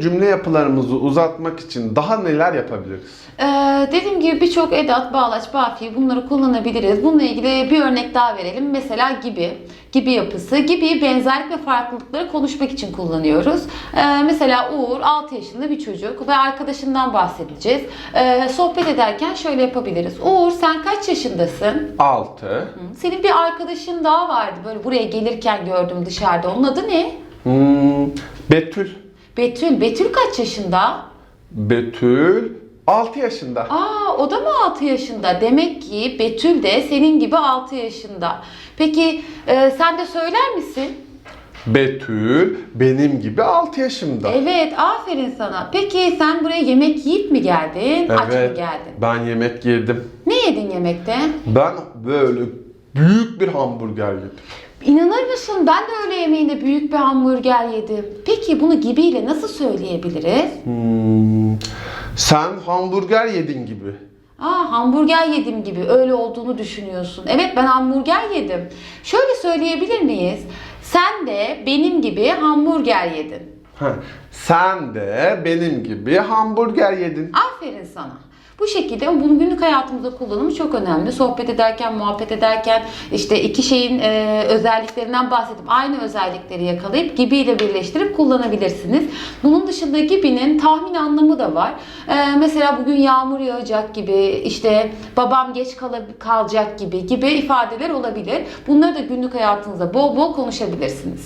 bizim cümle yapılarımızı uzatmak için daha neler yapabiliriz? Ee, dediğim gibi birçok edat, bağlaç, bafi bunları kullanabiliriz. Bununla ilgili bir örnek daha verelim. Mesela gibi, gibi yapısı. Gibi benzerlik ve farklılıkları konuşmak için kullanıyoruz. Ee, mesela Uğur 6 yaşında bir çocuk ve arkadaşından bahsedeceğiz. Ee, sohbet ederken şöyle yapabiliriz. Uğur sen kaç yaşındasın? 6. Senin bir arkadaşın daha vardı. Böyle buraya gelirken gördüm dışarıda. Onun adı ne? Hmm, Betül. Betül. Betül kaç yaşında? Betül 6 yaşında. Aa o da mı 6 yaşında? Demek ki Betül de senin gibi 6 yaşında. Peki e, sen de söyler misin? Betül benim gibi 6 yaşında. Evet aferin sana. Peki sen buraya yemek yiyip mi geldin? Aç mı Evet, geldin? Ben yemek yedim. Ne yedin yemekte? Ben böyle büyük bir hamburger yedim. İnanır mısın? Ben de öğle yemeğinde büyük bir hamburger yedim. Peki bunu gibiyle nasıl söyleyebiliriz? Hmm, sen hamburger yedin gibi. Aa hamburger yedim gibi öyle olduğunu düşünüyorsun. Evet ben hamburger yedim. Şöyle söyleyebilir miyiz? Sen de benim gibi hamburger yedin. Ha, sen de benim gibi hamburger yedin. Aferin sana. Bu şekilde ama bunun günlük hayatımızda kullanımı çok önemli. Sohbet ederken, muhabbet ederken işte iki şeyin e, özelliklerinden bahsedip aynı özellikleri yakalayıp gibiyle birleştirip kullanabilirsiniz. Bunun dışında gibinin tahmin anlamı da var. E, mesela bugün yağmur yağacak gibi, işte babam geç kala- kalacak gibi gibi ifadeler olabilir. Bunları da günlük hayatınızda bol bol konuşabilirsiniz.